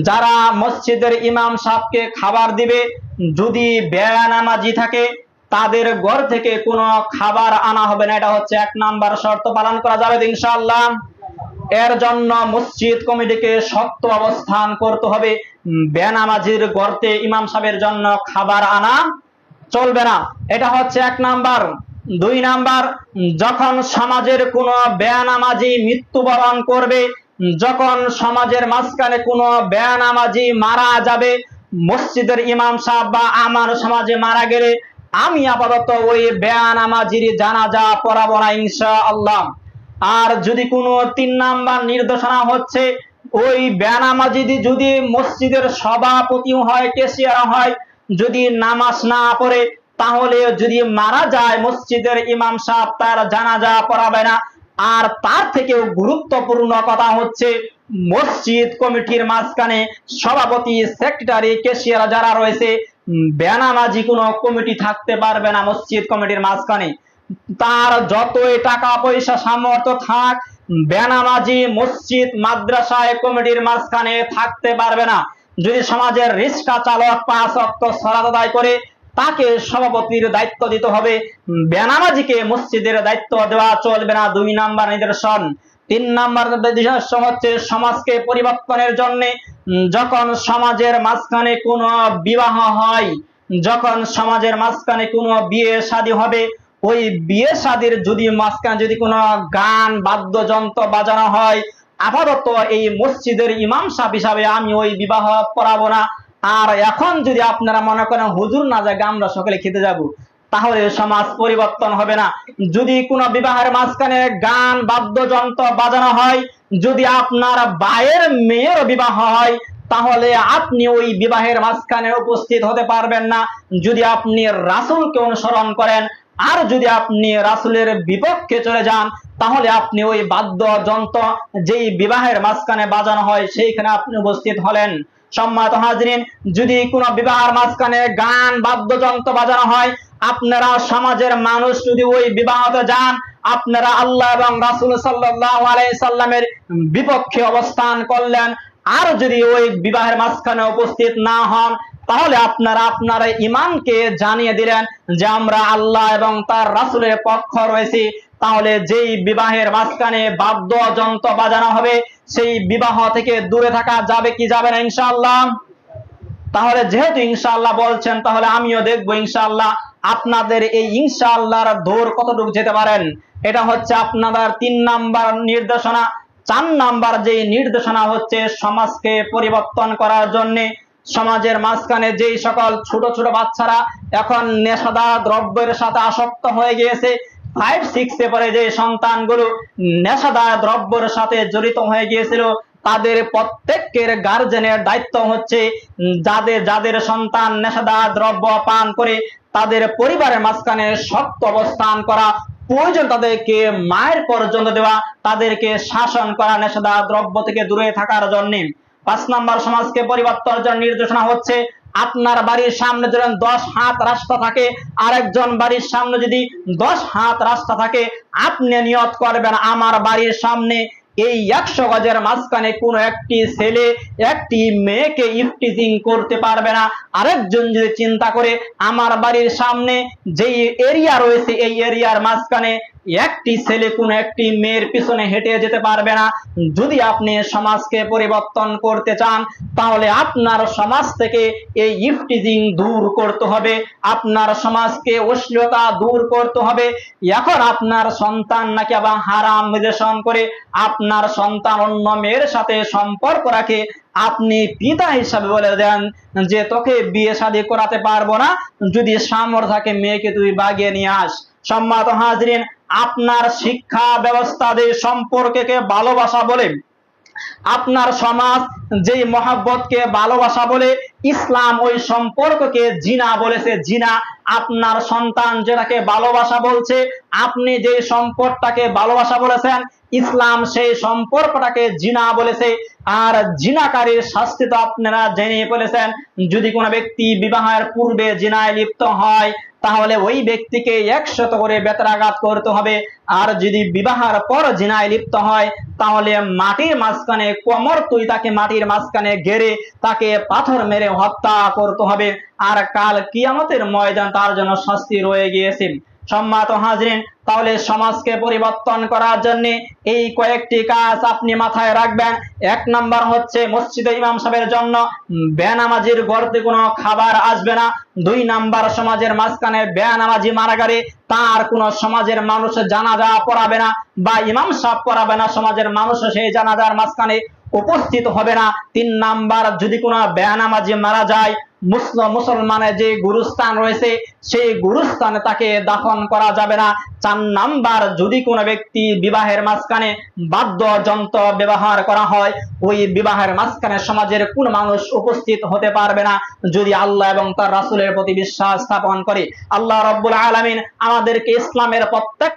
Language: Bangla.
যারা মসজিদের ইমাম সাহেবকে খাবার দিবে, যদি বেয়ানামাজি থাকে, তাদের ঘর থেকে কোনো খাবার আনা হবে না। এটা হচ্ছে এক নাম্বার শর্ত পালন করা যাবে ইনশাআল্লাহ। এর জন্য মসজিদ কমিটিকে শক্ত অবস্থান করতে হবে। বেনামাজির গর্তে ইমাম সাহেবের জন্য খাবার আনা চলবে না। এটা হচ্ছে এক নাম্বার। দুই নাম্বার, যখন সমাজের কোনো বেয়ানামাজি মৃত্যুবরণ করবে যখন সমাজের মাঝখানে কোনো বেয়ানামাজি মারা যাবে, মসজিদের ইমাম সাহেব বা আমার সমাজে মারা গেলে আমি আপাতত ওই বেয়ানামাজির জানাজা পড়াবো না ইনশা আল্লাহ আর যদি কোনো তিন নাম্বার নির্দেশনা হচ্ছে, ওই বেনামাজি যদি মসজিদের সভাপতি হয় কেশিয়ার হয়, যদি নামাজ না পড়ে, তাহলে যদি মারা যায়, মসজিদের ইমাম সাহেব তার জানাজা পড়াবে না। আর তার থেকেও গুরুত্বপূর্ণ কথা হচ্ছে মসজিদ কমিটির মাঝখানে সভাপতি সেক্রেটারি কেশিয়ার যারা রয়েছে বেনামাজি কোনো কমিটি থাকতে পারবে না মসজিদ কমিটির মাঝখানে। তার যতই টাকা পয়সা সামর্থ্য থাক, বেনামাজি মসজিদ মাদ্রাসায় কমিটির মাঝখানে থাকতে পারবে না। যদি সমাজের রিক্সা চালক পাঁচ অক্ট সরাত করে তাকে সভাপতির দায়িত্ব দিতে হবে। বেনামাজিকে মসজিদের দায়িত্ব দেওয়া চলবে না। দুই নাম্বার নিদর্শন। তিন নাম্বার নিদর্শন হচ্ছে সমাজকে পরিবর্তনের জন্য। যখন সমাজের মাঝখানে কোনো বিবাহ হয়, যখন সমাজের মাঝখানে কোনো বিয়ে শাদী হবে, ওই বিয়ে শাদীর যদি মাঝখানে যদি কোনো গান, বাদ্যযন্ত্র বাজানো হয়, আপাতত এই মসজিদের ইমাম সাহেব হিসাবে আমি ওই বিবাহ করাবো না। আর এখন যদি আপনারা মনে করেন হুজুর না যায় আমরা সকলে খেতে যাব, তাহলে সমাজ পরিবর্তন হবে না। যদি কোনো বিবাহের মাঝখানে গান, বাদ্যযন্ত্র বাজানো হয়, যদি আপনার বায়ের মেয়ের বিবাহ হয়, তাহলে আপনি ওই বিবাহের মাঝখানে উপস্থিত হতে পারবেন না। যদি আপনি রাসূলকে অনুসরণ করেন, আর যদি আপনি রাসূলের বিপক্ষে চলে যান, তাহলে আপনি ওই বাদ্যযন্ত্র যেই বিবাহের মাঝখানে বাজানো হয়, সেইখানে আপনি উপস্থিত হলেন। সম্মানিত হাজরিন, যদি কোনো বিবাহের মাঝখানে গান, বাদ্যযন্ত্র বাজানো হয়, আপনারা সমাজের মানুষ যদি ওই বিবাহতে যান, আপনারা আল্লাহ এবং রাসুল সাল্লাহ সাল্লামের বিপক্ষে অবস্থান করলেন। আর যদি ওই বিবাহের মাঝখানে উপস্থিত না হন তাহলে আপনারা আপনার ইমানকে জানিয়ে দিলেন যে আমরা আল্লাহ এবং তার রাসূলের পক্ষ রয়েছি। তাহলে যেই বিবাহের মাঝখানে বাদ্যযন্ত্র বাজানো হবে, সেই বিবাহ থেকে দূরে থাকা যাবে কি যাবে না ইনশাআল্লাহ? তাহলে যেহেতু ইনশাআল্লাহ বলছেন, তাহলে আমিও দেখব ইনশাআল্লাহ আপনাদের এই ইনশাআল্লাহর দৌড় কতটুকু যেতে পারেন। এটা হচ্ছে আপনাদের তিন নাম্বার নির্দেশনা। চার নাম্বার যে নির্দেশনা হচ্ছে সমাজকে পরিবর্তন করার জন্য সমাজের মাঝখানে যেই সকল ছোট ছোট বাচ্চারা এখন নেশাদার দ্রব্যের সাথে আসক্ত হয়ে গিয়েছে ফাইভ সিক্সে পরে যে সন্তানগুলো নেশাদার দ্রব্যের সাথে জড়িত হয়ে গিয়েছিল, তাদের প্রত্যেকের গার্জেনের দায়িত্ব হচ্ছে যাদের যাদের সন্তান নেশাদার দ্রব্য পান করে তাদের পরিবারের মাঝখানে শক্ত অবস্থান করা প্রয়োজন তাদেরকে মায়ের পর্যন্ত দেওয়া, তাদেরকে শাসন করা নেশাদার দ্রব্য থেকে দূরে থাকার জন্য। পাঁচ নাম্বার সমাজকে পরিবর্তনের জন্য নির্দেশনা হচ্ছে, আপনার বাড়ির সামনে যদি দশ হাত রাস্তা থাকে, আরেকজন বাড়ির সামনে যদি দশ হাত রাস্তা থাকে, আপনি নিয়ত করবেন আমার বাড়ির সামনে এই একশো গজের মাঝখানে কোনো একটি ছেলে, একটি মেয়েকে ইফটিজিং করতে পারবে না। আরেকজন যদি চিন্তা করে, আমার বাড়ির সামনে যেই এরিয়া রয়েছে, এই এরিয়ার মাঝখানে একটি ছেলে কোন একটি মেয়ের পিছনে হেঁটে যেতে পারবে না। যদি আপনি সমাজকে পরিবর্তন করতে চান, তাহলে আপনার সমাজ থেকে এই ইফটিজিং দূর করতে হবে। আপনার সমাজকে অশ্লীলতা দূর করতে হবে। এখন আপনার সন্তান নাকি আবার হারাম রিলেশন করে, আপনার সন্তান অন্য মেয়ের সাথে সম্পর্ক রাখে। আপনি পিতা হিসাবে বলে দেন যে, তোকে বিয়ে শাদী করাতে পারব না। যদি সামর থাকে, মেয়েকে তুই বাগিয়ে নিয়ে আস। সম্মাত হাজরিন আপনার শিক্ষা ব্যবস্থা দিয়ে সম্পর্ককে ভালোবাসা বলে, আপনার সমাজ যেই মহাব্বতকে ভালোবাসা বলে, ইসলাম ওই সম্পর্ককে জিনা বলেছে, জিনা আপনার সন্তান যেটাকে ভালোবাসা বলছে, আপনি যে সম্পর্কটাকে ভালোবাসা বলেছেন, ইসলাম সেই সম্পর্কটাকে জিনা বলেছে আর জিনাকারীর শাস্তি তো আপনারা জেনে ফেলেছেন। যদি কোনো ব্যক্তি বিবাহের পূর্বে জিনায় লিপ্ত হয়, তাহলে ওই ব্যক্তিকে একশত করে বেতরাঘাত করতে হবে। আর যদি বিবাহের পর জিনায় লিপ্ত হয়, তাহলে মাটির মাঝখানে কোমর তুই তাকে মাটির মাঝখানে গেড়ে তাকে পাথর মেরে হত্যা করতে হবে। আর কাল কিয়ামতের ময়দান তার জন্য শাস্তি রয়ে গিয়েছে। সম্মাত হাজরিন, তাহলে সমাজকে পরিবর্তন করার জন্য এই কয়েকটি কাজ আপনি মাথায় রাখবেন। এক নাম্বার হচ্ছে মসজিদে ইমাম সাহেবের জন্য বেনামাজির গর্তে কোনো খাবার আসবে না। দুই নাম্বার সমাজের মাঝখানে বেনামাজি মারা গেলে তার কোনো সমাজের মানুষ জানাজা পড়াবে না বা ইমাম সাহেব পড়াবে না, সমাজের মানুষ সেই জানাজার মাঝখানে উপস্থিত হবে না। তিন নাম্বার, যদি কোনো বেনামাজি মারা যায়, মুসলিম, মুসলমানের যে গুরুস্থান রয়েছে, সেই গুরুস্থানে তাকে দাফন করা যাবে না। চার নাম্বার, যদি কোনো ব্যক্তি বিবাহের মাঝখানে বাদ্যযন্ত্র ব্যবহার করা হয়, ওই বিবাহের মাঝখানে সমাজের কোন মানুষ উপস্থিত হতে পারবে না। যদি আল্লাহ এবং তার রাসুলের প্রতি বিশ্বাস স্থাপন করে, আল্লাহ রব্বুল আলামিন আমাদেরকে ইসলামের প্রত্যেক